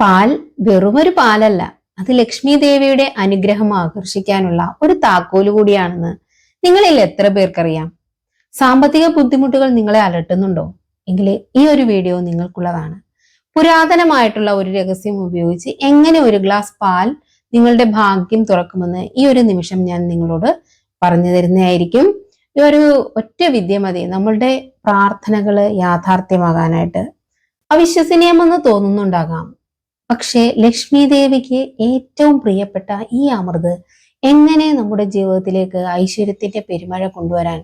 പാൽ വെറുമൊരു പാലല്ല. അത് ലക്ഷ്മി ദേവിയുടെ അനുഗ്രഹം ആകർഷിക്കാനുള്ള ഒരു താക്കോൽ കൂടിയാണെന്ന് നിങ്ങളിൽ എത്ര പേർക്കറിയാം? സാമ്പത്തിക ബുദ്ധിമുട്ടുകൾ നിങ്ങളെ അലട്ടുന്നുണ്ടോ? എങ്കിൽ ഈ ഒരു വീഡിയോ നിങ്ങൾക്കുള്ളതാണ്. പുരാതനമായിട്ടുള്ള ഒരു രഹസ്യം ഉപയോഗിച്ച് എങ്ങനെ ഒരു ഗ്ലാസ് പാൽ നിങ്ങളുടെ ഭാഗ്യം തുറക്കുമെന്ന് ഈ ഒരു നിമിഷം ഞാൻ നിങ്ങളോട് പറഞ്ഞു തരുന്നതായിരിക്കും. ഈ ഒരു ഒറ്റ വിദ്യ മതി. നമ്മളുടെ പ്രാർത്ഥനകൾ യാഥാർത്ഥ്യമാകാനായിട്ട് അവിശ്വസനീയമെന്ന് തോന്നുന്നുണ്ടാകാം. പക്ഷേ ലക്ഷ്മി ദേവിക്ക് ഏറ്റവും പ്രിയപ്പെട്ട ഈ അമൃത് എങ്ങനെ നമ്മുടെ ജീവിതത്തിലേക്ക് ഐശ്വര്യത്തിന്റെ പെരുമഴ കൊണ്ടുവരാൻ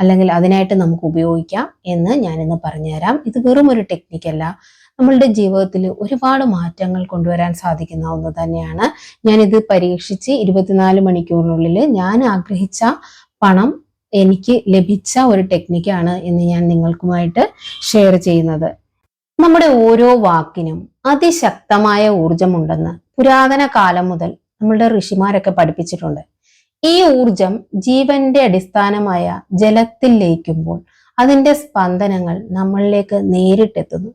അല്ലെങ്കിൽ അതിനായിട്ട് നമുക്ക് ഉപയോഗിക്കാം എന്ന് ഞാനിന്ന് പറഞ്ഞുതരാം. ഇത് വെറും ഒരു ടെക്നിക്കല്ല നമ്മളുടെ ജീവിതത്തിൽ ഒരുപാട് മാറ്റങ്ങൾ കൊണ്ടുവരാൻ സാധിക്കുന്ന ഒന്ന് തന്നെയാണ്. ഞാനിത് പരീക്ഷിച്ച് ഇരുപത്തിനാല് മണിക്കൂറിനുള്ളിൽ ഞാൻ ആഗ്രഹിച്ച പണം എനിക്ക് ലഭിച്ച ഒരു ടെക്നിക്കാണ് എന്ന് ഞാൻ നിങ്ങൾക്കുമായിട്ട് ഷെയർ ചെയ്യുന്നത്. നമ്മുടെ ഓരോ വാക്കിനും അതിശക്തമായ ഊർജമുണ്ടെന്ന് പുരാതന കാലം മുതൽ നമ്മളുടെ ഋഷിമാരൊക്കെ പഠിപ്പിച്ചിട്ടുണ്ട്. ഈ ഊർജം ജീവന്റെ അടിസ്ഥാനമായ ജലത്തിൽ ലയിക്കുമ്പോൾ അതിന്റെ സ്പന്ദനങ്ങൾ നമ്മളിലേക്ക് നേരിട്ടെത്തുന്നു.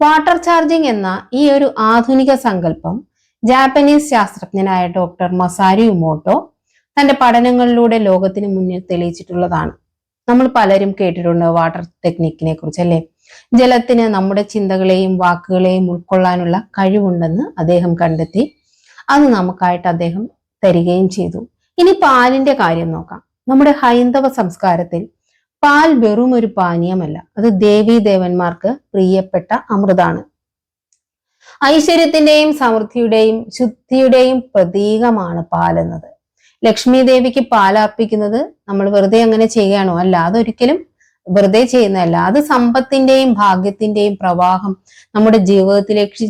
വാട്ടർ ചാർജിംഗ് എന്ന ഈ ഒരു ആധുനിക സങ്കല്പം ജാപ്പനീസ് ശാസ്ത്രജ്ഞനായ ഡോക്ടർ മസാരി ഉമോട്ടോ തന്റെ പഠനങ്ങളിലൂടെ ലോകത്തിന് മുന്നിൽ തെളിയിച്ചിട്ടുള്ളതാണ്. നമ്മൾ പലരും കേട്ടിട്ടുണ്ട് വാട്ടർ ടെക്നിക്കിനെ കുറിച്ച് അല്ലേ? ജലത്തിന് നമ്മുടെ ചിന്തകളെയും വാക്കുകളെയും ഉൾക്കൊള്ളാനുള്ള കഴിവുണ്ടെന്ന് അദ്ദേഹം കണ്ടെത്തി. അത് നമുക്കായിട്ട് അദ്ദേഹം തരികയും ചെയ്തു. ഇനി പാലിന്റെ കാര്യം നോക്കാം. നമ്മുടെ ഹൈന്ദവ സംസ്കാരത്തിൽ പാൽ വെറും ഒരു പാനീയമല്ല. അത് ദേവീ ദേവന്മാർക്ക് പ്രിയപ്പെട്ട അമൃതാണ്. ഐശ്വര്യത്തിന്റെയും സമൃദ്ധിയുടെയും ശുദ്ധിയുടെയും പ്രതീകമാണ് പാൽ എന്നത് ലക്ഷ്മി ദേവിക്ക് പാലർപ്പിക്കുന്നത് നമ്മൾ വെറുതെ അങ്ങനെ ചെയ്യുകയാണോ? അല്ല അതൊരിക്കലും വെറുതെ ചെയ്യുന്നതല്ല. അത് സമ്പത്തിന്റെയും ഭാഗ്യത്തിന്റെയും പ്രവാഹം നമ്മുടെ ജീവിതത്തിലേക്ക്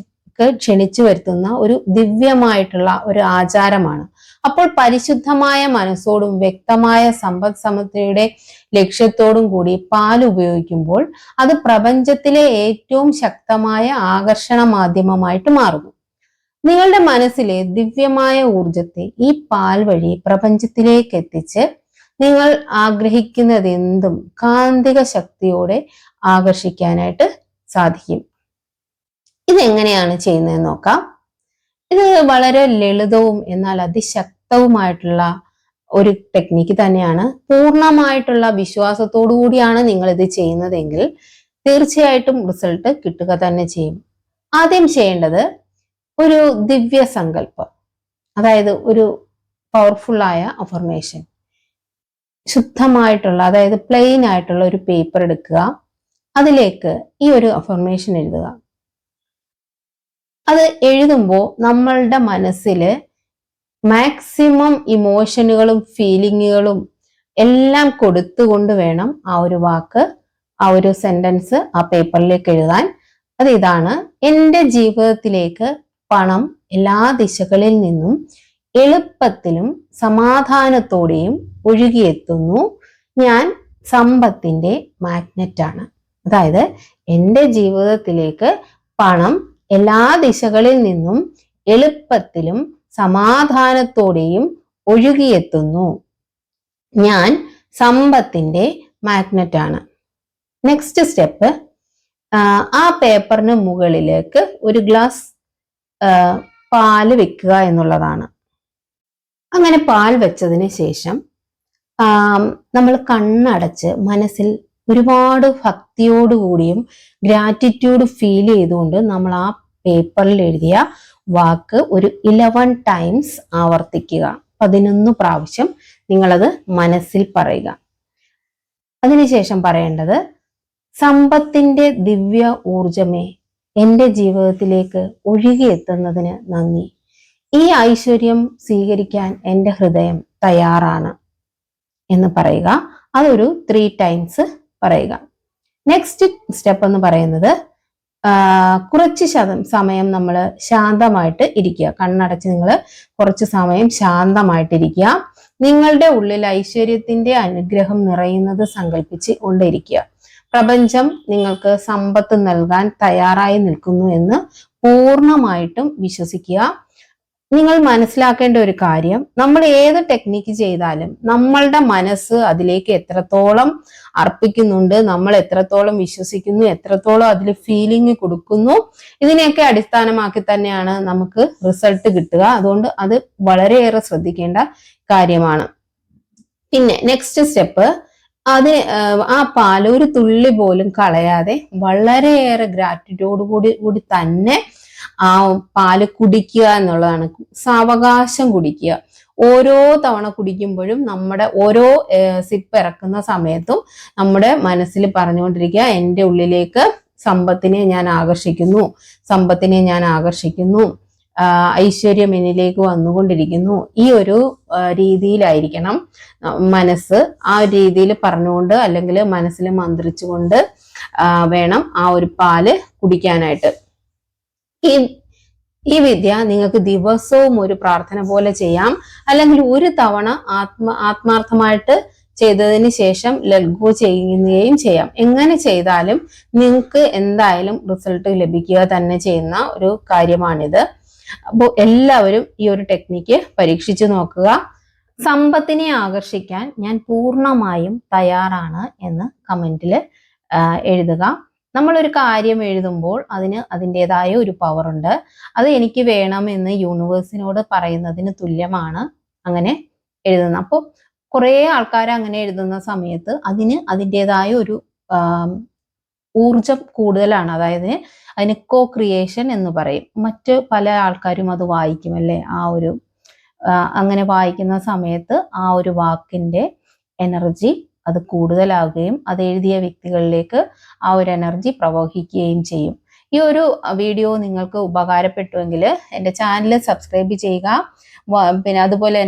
ക്ഷണിച്ചു വരുത്തുന്ന ഒരു ദിവ്യമായിട്ടുള്ള ഒരു ആചാരമാണ്. അപ്പോൾ പരിശുദ്ധമായ മനസ്സോടും വ്യക്തമായ സമ്പദ് സമൃദ്ധിയുടെ ലക്ഷ്യത്തോടും കൂടി പാൽ ഉപയോഗിക്കുമ്പോൾ അത് പ്രപഞ്ചത്തിലെ ഏറ്റവും ശക്തമായ ആകർഷണ മാധ്യമമായിട്ട് മാറുന്നു. നിങ്ങളുടെ മനസ്സിലെ ദിവ്യമായ ഊർജത്തെ ഈ പാൽ വഴി പ്രപഞ്ചത്തിലേക്ക് എത്തിച്ച് നിങ്ങൾ ആഗ്രഹിക്കുന്നതെന്തും കാന്തിക ശക്തിയോടെ ആകർഷിക്കാനായിട്ട് സാധിക്കും. ഇതെങ്ങനെയാണ് ചെയ്യുന്നതെന്ന് നോക്കാം. ഇത് വളരെ ലളിതവും എന്നാൽ അതിശക്തവുമായിട്ടുള്ള ഒരു ടെക്നിക്ക് തന്നെയാണ്. പൂർണമായിട്ടുള്ള വിശ്വാസത്തോടു കൂടിയാണ് നിങ്ങൾ ഇത് ചെയ്യുന്നതെങ്കിൽ തീർച്ചയായിട്ടും റിസൾട്ട് കിട്ടുക തന്നെ ചെയ്യും. ആദ്യം ചെയ്യേണ്ടത് ഒരു ദിവ്യ സങ്കല്പം അതായത് ഒരു പവർഫുള്ളായ അഫർമേഷൻ ശുദ്ധമായിട്ടുള്ള അതായത് പ്ലെയിൻ ആയിട്ടുള്ള ഒരു പേപ്പർ എടുക്കുക. അതിലേക്ക് ഈ ഒരു അഫർമേഷൻ എഴുതുക. അത് എഴുതുമ്പോൾ നമ്മളുടെ മനസ്സിൽ മാക്സിമം ഇമോഷനുകളും ഫീലിങ്ങുകളും എല്ലാം കൊടുത്തുകൊണ്ട് വേണം ആ ഒരു വാക്ക് ആ ഒരു സെന്റൻസ് ആ പേപ്പറിലേക്ക് എഴുതാൻ. അത് ഇതാണ് എന്റെ ജീവിതത്തിലേക്ക് പണം എല്ലാ ദിശകളിൽ നിന്നും എളുപ്പത്തിലും സമാധാനത്തോടെയും ഒഴുകിയെത്തുന്നു. ഞാൻ സമ്പത്തിന്റെ മാഗ്നറ്റാണ്. അതായത് എന്റെ ജീവിതത്തിലേക്ക് പണം എല്ലാ ദിശകളിൽ നിന്നും എളുപ്പത്തിലും സമാധാനത്തോടെയും ഒഴുകിയെത്തുന്നു. ഞാൻ സമ്പത്തിന്റെ മാഗ്നറ്റാണ്. നെക്സ്റ്റ് സ്റ്റെപ്പ് ആ പേപ്പറിന് മുകളിലേക്ക് ഒരു ഗ്ലാസ് പാൽ വെക്കുക എന്നുള്ളതാണ്. അങ്ങനെ പാൽ വെച്ചതിന് ശേഷം നമ്മൾ കണ്ണടച്ച് മനസ്സിൽ ഒരുപാട് ഭക്തിയോടുകൂടിയും ഗ്രാറ്റിറ്റ്യൂഡ് ഫീൽ ചെയ്തുകൊണ്ട് നമ്മൾ ആ പേപ്പറിൽ എഴുതിയ വാക്ക് ഒരു ഇലവൻ ടൈംസ് ആവർത്തിക്കുക. പതിനൊന്ന് പ്രാവശ്യം നിങ്ങളത് മനസ്സിൽ പറയുക. അതിനുശേഷം പറയേണ്ടത് സമ്പത്തിന്റെ ദിവ്യ ഊർജമേ എന്റെ ജീവിതത്തിലേക്ക് ഒഴുകിയെത്തുന്നതിന് നന്ദി. ഈ ഐശ്വര്യം സ്വീകരിക്കാൻ എന്റെ ഹൃദയം തയ്യാറാണ് എന്ന് പറയുക. അതൊരു ത്രീ ടൈംസ് പറയുക. നെക്സ്റ്റ് സ്റ്റെപ്പ് എന്ന് പറയുന്നത് കുറച്ച് ശതം സമയം നമ്മൾ ശാന്തമായിട്ട് ഇരിക്കുക. കണ്ണടച്ച് നിങ്ങൾ കുറച്ച് സമയം ശാന്തമായിട്ടിരിക്കുക. നിങ്ങളുടെ ഉള്ളിൽ ഐശ്വര്യത്തിന്റെ അനുഗ്രഹം നിറയുന്നത് സങ്കല്പിച്ച് കൊണ്ടിരിക്കുക. പ്രപഞ്ചം നിങ്ങൾക്ക് സമ്പത്ത് നൽകാൻ തയ്യാറായി നിൽക്കുന്നു എന്ന് പൂർണമായിട്ടും വിശ്വസിക്കുക. നിങ്ങൾ മനസ്സിലാക്കേണ്ട ഒരു കാര്യം നമ്മൾ ഏത് ടെക്നിക്ക് ചെയ്താലും നമ്മളുടെ മനസ്സ് അതിലേക്ക് എത്രത്തോളം അർപ്പിക്കുന്നുണ്ട് നമ്മൾ എത്രത്തോളം വിശ്വസിക്കുന്നു എത്രത്തോളം അതിൽ ഫീലിംഗ് കൊടുക്കുന്നു ഇതിനെയൊക്കെ അടിസ്ഥാനമാക്കി തന്നെയാണ് നമുക്ക് റിസൾട്ട് കിട്ടുക. അതുകൊണ്ട് അത് വളരെയേറെ ശ്രദ്ധിക്കേണ്ട കാര്യമാണ്. പിന്നെ നെക്സ്റ്റ് സ്റ്റെപ്പ് അത് ആ പാലൊരു തുള്ളി പോലും കളയാതെ വളരെയേറെ ഗ്രാറ്റിറ്റ്യൂഡ് കൂടി കൂടി തന്നെ ആ പാൽ കുടിക്കുക എന്നുള്ളതാണ്. സാവകാശം കുടിക്കുക. ഓരോ തവണ കുടിക്കുമ്പോഴും നമ്മുടെ ഓരോ സിപ്പ് ഇറക്കുന്ന സമയത്തും നമ്മുടെ മനസ്സിൽ പറഞ്ഞുകൊണ്ടിരിക്കുക എന്റെ ഉള്ളിലേക്ക് സമ്പത്തിനെ ഞാൻ ആകർഷിക്കുന്നു സമ്പത്തിനെ ഞാൻ ആകർഷിക്കുന്നു ഐശ്വര്യം എന്നിലേക്ക് വന്നുകൊണ്ടിരിക്കുന്നു. ഈ ഒരു രീതിയിലായിരിക്കണം മനസ്സ് ആ രീതിയിൽ പറഞ്ഞുകൊണ്ട് അല്ലെങ്കിൽ മനസ്സിൽ മന്ത്രിച്ചുകൊണ്ട് വേണം ആ ഒരു പാൽ കുടിക്കാനായിട്ട്. ഈ ഈ വിദ്യ നിങ്ങൾക്ക് ദിവസവും ഒരു പ്രാർത്ഥന പോലെ ചെയ്യാം. അല്ലെങ്കിൽ ഒരു തവണ ആത്മ ആത്മാർത്ഥമായിട്ട് ചെയ്തതിന് ശേഷം ലഘു ചെയ്യുകയും ചെയ്യാം. എങ്ങനെ ചെയ്താലും നിങ്ങൾക്ക് എന്തായാലും റിസൾട്ട് ലഭിക്കുക തന്നെ ചെയ്യുന്ന ഒരു കാര്യമാണിത്. അപ്പോൾ എല്ലാവരും ഈ ഒരു ടെക്നിക്ക് പരീക്ഷിച്ചു നോക്കുക. സമ്പത്തിനെ ആകർഷിക്കാൻ ഞാൻ പൂർണമായും തയ്യാറാണ് എന്ന് കമന്റിൽ എഴുതുക. നമ്മളൊരു കാര്യം എഴുതുമ്പോൾ അതിന് അതിന്റെതായ ഒരു പവർ ഉണ്ട്. അത് എനിക്ക് വേണമെന്ന് യൂണിവേഴ്സിനോട് പറയുന്നതിന് തുല്യമാണ് അങ്ങനെ എഴുതുന്നത്. അപ്പോൾ കുറേ ആൾക്കാർ അങ്ങനെ എഴുതുന്ന സമയത്ത് അതിന് അതിന്റെതായ ഒരു ഊർജം കൂടുതലാണ്. അതായത് അതിന് കോ ക്രിയേഷൻ എന്ന് പറയും. മറ്റ് പല ആൾക്കാരും അത് വായിക്കും അല്ലേ? ആ ഒരു അങ്ങനെ വായിക്കുന്ന സമയത്ത് ആ ഒരു വാക്കിന്റെ എനർജി അത് കൂടുതലാവുകയും അത് എഴുതിയ വ്യക്തികളിലേക്ക് ആ ഒരു എനർജി പ്രവഹിക്കുകയും ചെയ്യും. ഈ ഒരു വീഡിയോ നിങ്ങൾക്ക് ഉപകാരപ്പെട്ടുവെങ്കിൽ എന്റെ ചാനൽ സബ്സ്ക്രൈബ് ചെയ്യുക. പിന്നെ അതുപോലെ